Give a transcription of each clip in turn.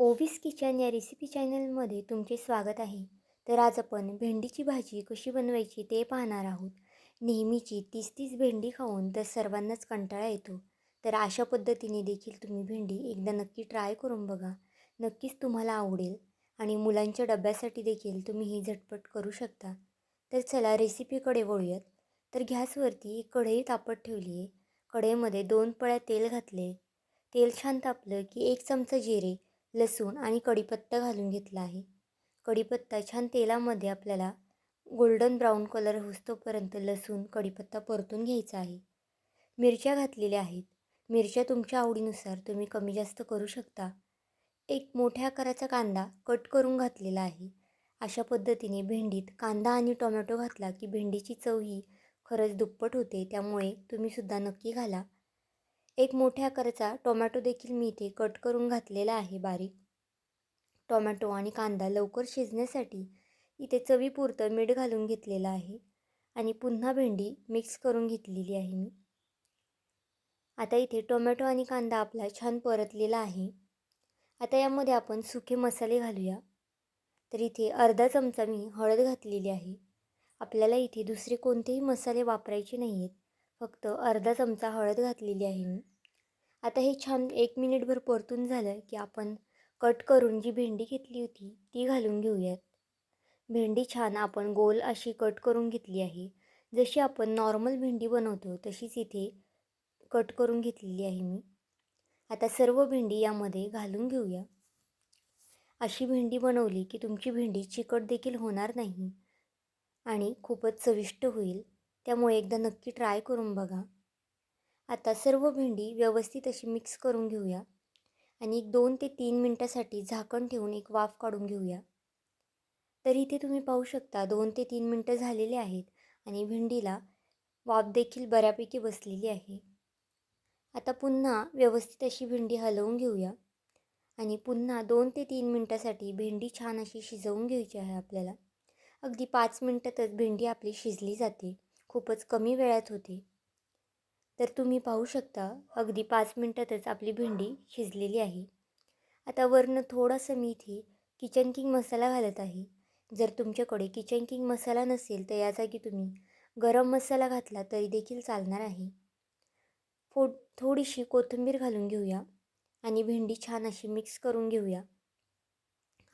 Ovis kitchen या recipe चॅनलमध्ये तुमचे स्वागत आहे. तर आज आपण भेंडीची भाजी कशी बनवायची ते पाहणार आहोत. नेहमीची तीस तीस भेंडी खाऊन तर सर्वांनाच कंटाळा येतो. तर अशा पद्धतीने देखील तुम्ही भेंडी एकदा नक्की ट्राय करून बघा. नक्कीच तुम्हाला आवडेल आणि मुलांच्या डब्यासाठी देखील तुम्ही ही झटपट करू शकता. तर चला रेसिपीकडे वळूयात. तर गॅसवरती एक कढई तापत ठेवली आहे. कढईमध्ये दोन पळ्या तेल घातले. तेल छान तापलं की एक चमचा जिरे लसूण आणि कढीपत्ता घालून घेतला आहे. कढीपत्ता छान तेलामध्ये आपल्याला गोल्डन ब्राऊन कलर होतोपर्यंत लसूण कढीपत्ता परतून घ्यायचा आहे. मिरच्या घातलेल्या आहेत. मिरच्या तुमच्या आवडीनुसार तुम्ही कमी जास्त करू शकता. एक मोठ्या आकाराचा कांदा कट करून घातलेला आहे. अशा पद्धतीने भेंडीत कांदा आणि टोमॅटो घातला की भेंडीची चव ही खरंच दुप्पट होते. त्यामुळे तुम्हीसुद्धा नक्की घाला. एक मोठ्या आकाराचा टोमॅटो देखील मी इथे कट करून घातलेला आहे बारीक. टोमॅटो आणि कांदा लवकर शिजण्यासाठी इथे चवीपुरतं मीठ घालून घेतलेलं आहे आणि पुन्हा भेंडी मिक्स करून घेतलेली आहे मी. आता इथे टोमॅटो आणि कांदा आपला छान परतलेला आहे. आता यामध्ये आपण सुके मसाले घालूया. तर इथे अर्धा चमचा मी हळद घातलेली आहे. आपल्याला इथे दुसरे कोणतेही मसाले वापरायचे नाही आहेत फक्त अर्धा चमचा हळद घातलेली आहे मी. आता हे छान एक मिनिटभर परतून झालं की आपण कट करून जी भेंडी घेतली होती ती घालून घेऊयात. भेंडी छान आपण गोल अशी कट करून घेतली आहे. जशी आपण नॉर्मल भेंडी बनवतो तशीच इथे कट करून घेतलेली आहे मी. आता सर्व भेंडी यामध्ये घालून घेऊया. अशी भेंडी बनवली की तुमची भेंडी चिकट देखील होणार नाही आणि खूपच चविष्ट होईल. त्यामुळे एकदा नक्की ट्राय करून बघा. आता सर्व भेंडी व्यवस्थित अशी मिक्स करून घेऊया आणि एक दोन ते तीन मिनटासाठी झाकण ठेवून एक वाफ काढून घेऊया. तर इथे तुम्ही पाहू शकता दोन ते तीन मिनटं झालेले आहेत आणि भेंडीला वाफ देखील बऱ्यापैकी बसलेली आहे. आता पुन्हा व्यवस्थित अशी भेंडी हलवून घेऊया आणि पुन्हा दोन ते तीन मिनटासाठी भेंडी छान अशी शिजवून घ्यायची आहे आपल्याला. अगदी पाच मिनटातच भेंडी आपली शिजली जाते. खूपच कमी वेळात होते. तर तुम्ही पाहू शकता अगदी पाच मिनटातच आपली भेंडी शिजलेली आहे. आता वरनं थोडासा मी इथे किचन किंग मसाला घालत आहे. जर तुमच्याकडे किचन किंग मसाला नसेल तर या जागी तुम्ही गरम मसाला घातला तरी देखील चालणार आहे. फो थोडीशी कोथिंबीर घालून घेऊया आणि भेंडी छान अशी मिक्स करून घेऊया.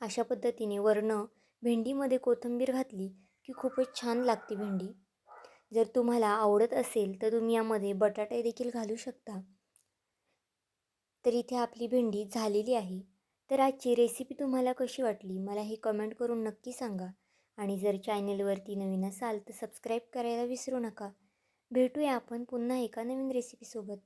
अशा पद्धतीने वरनं भेंडीमध्ये कोथिंबीर घातली की खूपच छान लागते भेंडी. जर तुम्हाला आवडत असेल तर तुम्ही यामध्ये बटाटे देखील घालू शकता. तर इथे आपली भेंडी झालेली आहे. तर आजची रेसिपी तुम्हाला कशी वाटली? मला हे कमेंट करून नक्की सांगा. आणि जर चॅनलवरती नवीन असाल तर सबस्क्राईब करायला विसरू नका. भेटूया आपण पुन्हा एका नवीन रेसिपीसोबत